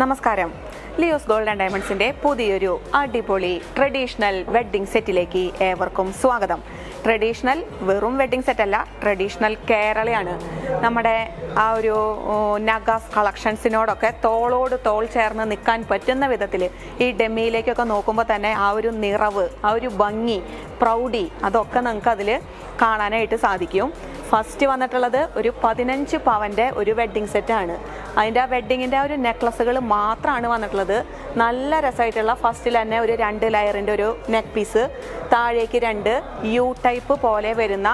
നമസ്കാരം. Leo's gold and ഡയമണ്ട്സിന്റെ പുതിയൊരു അടിപൊളി ട്രഡീഷണൽ വെഡ്ഡിംഗ് സെറ്റിലേക്ക് ഏവർക്കും സ്വാഗതം. ട്രഡീഷണൽ വെറും വെഡ്ഡിംഗ് സെറ്റ് അല്ല ട്രഡീഷണൽ കേരളയാണ്. നമ്മുടെ ആ ഒരു നഗാസ് കളക്ഷൻസിനോടൊക്കെ തോളോട് തോൾ ചേർന്ന് നിൽക്കാൻ പറ്റുന്ന വിധത്തിൽ ഈ ഡെമ്മിയിലേക്കൊക്കെ നോക്കുമ്പോൾ തന്നെ ആ ഒരു നിറവ് ആ ഒരു ഭംഗി പ്രൗഡി അതൊക്കെ നിങ്ങൾക്ക് അതിൽ കാണാനായിട്ട് സാധിക്കും. ഫസ്റ്റ് വന്നിട്ടുള്ളത് ഒരു പതിനഞ്ച് പവന്റെ ഒരു വെഡ്ഡിങ് സെറ്റാണ് അതിന്റെ ആ വെഡ്ഡിങ്ങിന്റെ ഒരു നെക്ലസുകൾ മാത്രമാണ് വന്നിട്ടുള്ളത്. നല്ല രസമായിട്ടുള്ള ഫസ്റ്റിൽ തന്നെ ഒരു രണ്ട് ലെയറിന്റെ ഒരു നെക്ക് പീസ് താഴേക്ക് രണ്ട് യു ടൈപ്പ് പോലെ വരുന്ന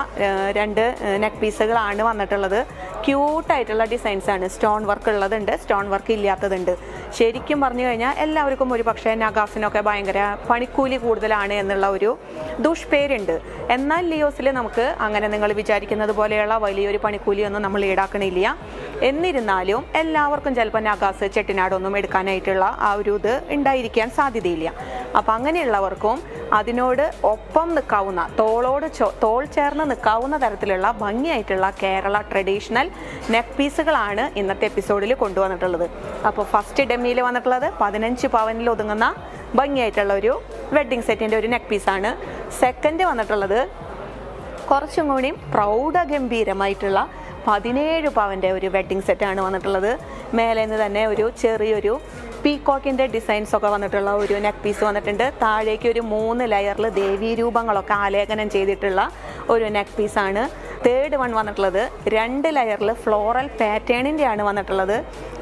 രണ്ട് നെക്ക് പീസുകളാണ് വന്നിട്ടുള്ളത്. ക്യൂട്ടായിട്ടുള്ള ഡിസൈൻസ് ആണ് സ്റ്റോൺ വർക്ക് ഉള്ളതുണ്ട് സ്റ്റോൺ വർക്ക് ഇല്ലാത്തതുണ്ട്. ശരിക്കും പറഞ്ഞു കഴിഞ്ഞാൽ എല്ലാവർക്കും ഒരു പക്ഷേ നഗാസിനൊക്കെ ഭയങ്കര പണിക്കൂലി കൂടുതലാണ് എന്നുള്ള ഒരു ദുഷ്പേരുണ്ട്. എന്നാൽ ലിയോസിൽ നമുക്ക് അങ്ങനെ നിങ്ങൾ വിചാരിക്കുന്നത് പോലെയുള്ള വലിയൊരു പണിക്കൂലിയൊന്നും നമ്മൾ ഈടാക്കണില്ല. എന്നിരുന്നാലും എല്ലാവർക്കും ചിലപ്പോൾ നഗാസ് ചെട്ടിനാടൊന്നും എടുക്കാനായിട്ടുള്ള ആ ഒരു ഇത് ഉണ്ടായിരിക്കാൻ സാധ്യതയില്ല. അപ്പം അങ്ങനെയുള്ളവർക്കും അതിനോട് ഒപ്പം നിൽക്കാവുന്ന തോളോട് തോൾ ചേർന്ന് നിൽക്കാവുന്ന തരത്തിലുള്ള ഭംഗിയായിട്ടുള്ള കേരള ട്രഡീഷണൽ നെക്ക് പീസുകളാണ് ഇന്നത്തെ എപ്പിസോഡിൽ കൊണ്ടുവന്നിട്ടുള്ളത്. അപ്പോൾ ഫസ്റ്റ് ഡെമ്മിയിൽ വന്നിട്ടുള്ളത് പതിനഞ്ച് പവനിൽ ഒതുങ്ങുന്ന ഭംഗിയായിട്ടുള്ള ഒരു വെഡ്ഡിങ് സെറ്റിന്റെ ഒരു നെക്ക് പീസാണ് സെക്കൻഡ് വന്നിട്ടുള്ളത് കുറച്ചും കൂടി പ്രൗഢഗംഭീരമായിട്ടുള്ള പതിനേഴ് പവന്റെ ഒരു വെഡ്ഡിങ് സെറ്റാണ് വന്നിട്ടുള്ളത്. മേലെ നിന്ന് തന്നെ ഒരു ചെറിയൊരു പീകോക്കിന്റെ ഡിസൈൻസ് ഒക്കെ വന്നിട്ടുള്ള ഒരു നെക്ക് പീസ് വന്നിട്ടുണ്ട്. താഴേക്ക് ഒരു മൂന്ന് ലെയറിൽ ദേവീ രൂപങ്ങളൊക്കെ ആലേഖനം ചെയ്തിട്ടുള്ള ഒരു നെക്ക് പീസാണ് തേർഡ് വൺ വന്നിട്ടുള്ളത് രണ്ട് ലെയറിൽ ഫ്ലോറൽ പാറ്റേണിന്റെ ആണ് വന്നിട്ടുള്ളത്.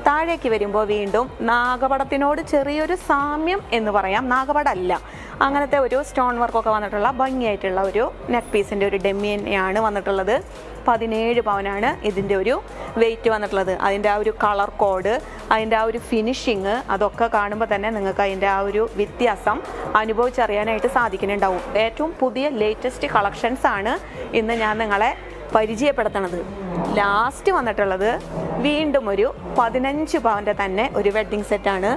താഴേക്ക് വരുമ്പോൾ വീണ്ടും നാഗപടത്തിനോട് ചെറിയൊരു സാമ്യം എന്ന് പറയാം. നാഗപടം അല്ല അങ്ങനത്തെ ഒരു സ്റ്റോൺ വർക്കൊക്കെ വന്നിട്ടുള്ള ഭംഗിയായിട്ടുള്ള ഒരു നെക്ക് പീസിന്റെ ഒരു ഡെമ്മിയാണ് വന്നിട്ടുള്ളത്. പതിനേഴ് പവനാണ് ഇതിന്റെ ഒരു വെയിറ്റ് വന്നിട്ടുള്ളത്. അതിന്റെ ആ ഒരു കളർ കോഡ് അതിന്റെ ആ ഒരു ഫിനിഷിങ് അതൊക്കെ കാണുമ്പോൾ തന്നെ നിങ്ങൾക്ക് അതിന്റെ ആ ഒരു വ്യത്യാസം അനുഭവിച്ചറിയാനായിട്ട് സാധിക്കുന്നുണ്ടാവും. ഏറ്റവും പുതിയ ലേറ്റസ്റ്റ് കളക്ഷൻസ് ആണ് ഇന്ന് ഞാൻ നിങ്ങളെ പരിചയപ്പെടുത്തണത്. ലാസ്റ്റ് വന്നിട്ടുള്ളത് വീണ്ടും ഒരു പതിനഞ്ച് പവന്റെ തന്നെ ഒരു വെഡ്ഡിങ് സെറ്റാണ്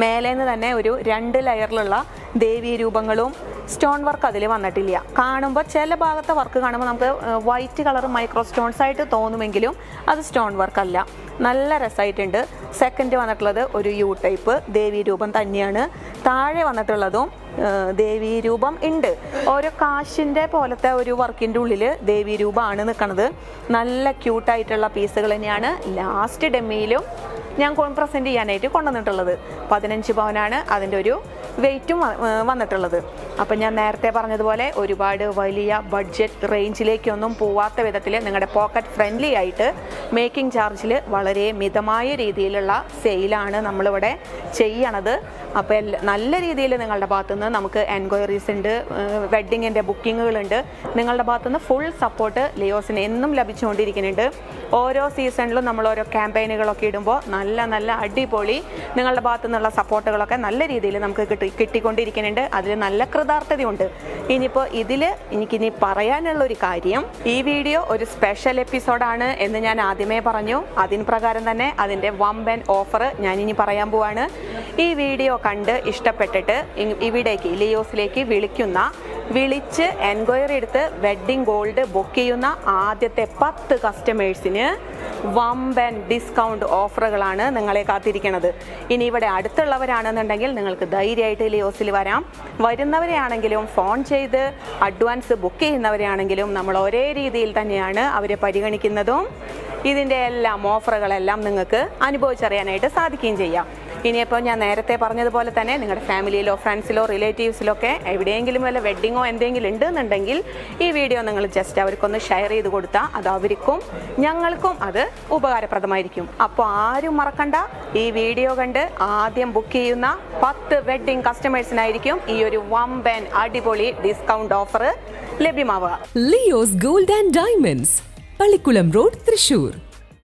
മേലേന്ന് തന്നെ ഒരു രണ്ട് ലെയറിലുള്ള ദേവീ രൂപങ്ങളും സ്റ്റോൺ വർക്ക് അതിൽ വന്നിട്ടില്ല. കാണുമ്പോൾ ചില ഭാഗത്തെ വർക്ക് കാണുമ്പോൾ നമുക്ക് വൈറ്റ് കളർ മൈക്രോ സ്റ്റോൺസ് ആയിട്ട് തോന്നുമെങ്കിലും അത് സ്റ്റോൺ വർക്ക് അല്ല. നല്ല രസമായിട്ടുണ്ട് സെക്കൻഡ് വന്നിട്ടുള്ളത് ഒരു യു ടൈപ്പ് ദേവീ രൂപം തന്നെയാണ്. താഴെ വന്നിട്ടുള്ളതും ഏഹ് ദേവീ രൂപം ഉണ്ട് ഓരോ കാശിന്റെ പോലത്തെ ഒരു വർക്കിന്റെ ഉള്ളിൽ ദേവീ രൂപമാണ് നിൽക്കുന്നത് നല്ല ക്യൂട്ടായിട്ടുള്ള പീസുകൾ തന്നെയാണ് ലാസ്റ്റ് ഡെമ്മിയിലും ഞാൻ പ്രസന്റ് ചെയ്യാനായിട്ട് കൊണ്ടുവന്നിട്ടുള്ളത്. പതിനഞ്ച് പവനാണ് അതിന്റെ ഒരു വെയിറ്റും വന്നിട്ടുള്ളത്. അപ്പം ഞാൻ നേരത്തെ പറഞ്ഞതുപോലെ ഒരുപാട് വലിയ ബഡ്ജറ്റ് റേഞ്ചിലേക്കൊന്നും പോവാത്ത വിധത്തിൽ നിങ്ങളുടെ പോക്കറ്റ് ഫ്രണ്ട്ലി ആയിട്ട് മേക്കിംഗ് ചാർജിൽ വളരെ മിതമായ രീതിയിലുള്ള സെയിലാണ് നമ്മളിവിടെ ചെയ്യണത്. അപ്പോൾ നല്ല രീതിയിൽ നിങ്ങളുടെ ഭാഗത്തുനിന്ന് നമുക്ക് എൻക്വയറീസ് ഉണ്ട് വെഡ്ഡിങ്ങിന്റെ ബുക്കിങ്ങുകളുണ്ട് നിങ്ങളുടെ ഭാഗത്തുനിന്ന് ഫുൾ സപ്പോർട്ട് ലിയോസിന് എന്നും ലഭിച്ചുകൊണ്ടിരിക്കുന്നുണ്ട്. ഓരോ സീസണിലും നമ്മൾ ഓരോ ക്യാമ്പയിനുകളൊക്കെ ഇടുമ്പോൾ നല്ല നല്ല അടിപൊളി നിങ്ങളുടെ ഭാഗത്തു നിന്നുള്ള സപ്പോർട്ടുകളൊക്കെ നല്ല രീതിയിൽ നമുക്ക് കിട്ടി കിട്ടിക്കൊണ്ടിരിക്കുന്നുണ്ട്. അതിൽ നല്ല കൃതാർത്ഥതയുണ്ട് ഇനിയിപ്പോൾ ഇതിൽ എനിക്കിനി പറയാനുള്ള ഒരു കാര്യം ഈ വീഡിയോ ഒരു സ്പെഷ്യൽ എപ്പിസോഡാണ് എന്ന് ഞാൻ ആദ്യമേ പറഞ്ഞു. അതിന് പ്രകാരം തന്നെ അതിന്റെ വമ്പൻ ഓഫർ ഞാൻ ഇനി പറയാൻ പോവാണ്. ഈ വീഡിയോ കണ്ട് ഇഷ്ടപ്പെട്ടിട്ട് ഇവിടേക്ക് ലിയോസിലേക്ക് വിളിക്കുന്ന വിളിച്ച് എൻക്വയറി എടുത്ത് വെഡ്ഡിംഗ് ഗോൾഡ് ബുക്ക് ചെയ്യുന്ന ആദ്യത്തെ പത്ത് കസ്റ്റമേഴ്സിന് വമ്പൻ ഡിസ്കൗണ്ട് ഓഫറുകളാണ് നിങ്ങളെ കാത്തിരിക്കുന്നത്. ഇനി ഇവിടെ അടുത്തുള്ളവരാണെന്നുണ്ടെങ്കിൽ നിങ്ങൾക്ക് ധൈര്യമായിട്ട് ലിയോസിൽ വരാം. വരുന്നവരെയാണെങ്കിലും ഫോൺ ചെയ്ത് അഡ്വാൻസ് ബുക്ക് ചെയ്യുന്നവരെയാണെങ്കിലും നമ്മൾ ഒരേ രീതിയിൽ തന്നെയാണ് അവരെ പരിഗണിക്കുന്നതും. ഇതിന്റെ എല്ലാം ഓഫറുകളെല്ലാം നിങ്ങൾക്ക് അനുഭവിച്ചറിയാനായിട്ട് സാധിക്കുകയും ചെയ്യാം. ഇനിയിപ്പോൾ ഞാൻ നേരത്തെ പറഞ്ഞതുപോലെ തന്നെ നിങ്ങളുടെ ഫാമിലിയിലോ ഫ്രണ്ട്സിലോ റിലേറ്റീവ്സിലോ ഒക്കെ എവിടെയെങ്കിലും വല്ല വെഡ്ഡിങ്ങോ എന്തെങ്കിലും ഉണ്ടെന്നുണ്ടെങ്കിൽ ഈ വീഡിയോ നിങ്ങൾ ജസ്റ്റ് അവർക്കൊന്ന് ഷെയർ ചെയ്ത് കൊടുത്താൽ അത് അവർക്കും ഞങ്ങൾക്കും അത് ഉപകാരപ്രദമായിരിക്കും. അപ്പോൾ ആരും മറക്കണ്ട ഈ വീഡിയോ കണ്ട് ആദ്യം ബുക്ക് ചെയ്യുന്ന പത്ത് വെഡ്ഡിംഗ് കസ്റ്റമേഴ്സിനായിരിക്കും ഈ ഒരു വമ്പൻ അടിപൊളി discount offer ലഭ്യമാവുക. Leos gold and diamonds Pallikulam road Thrissur.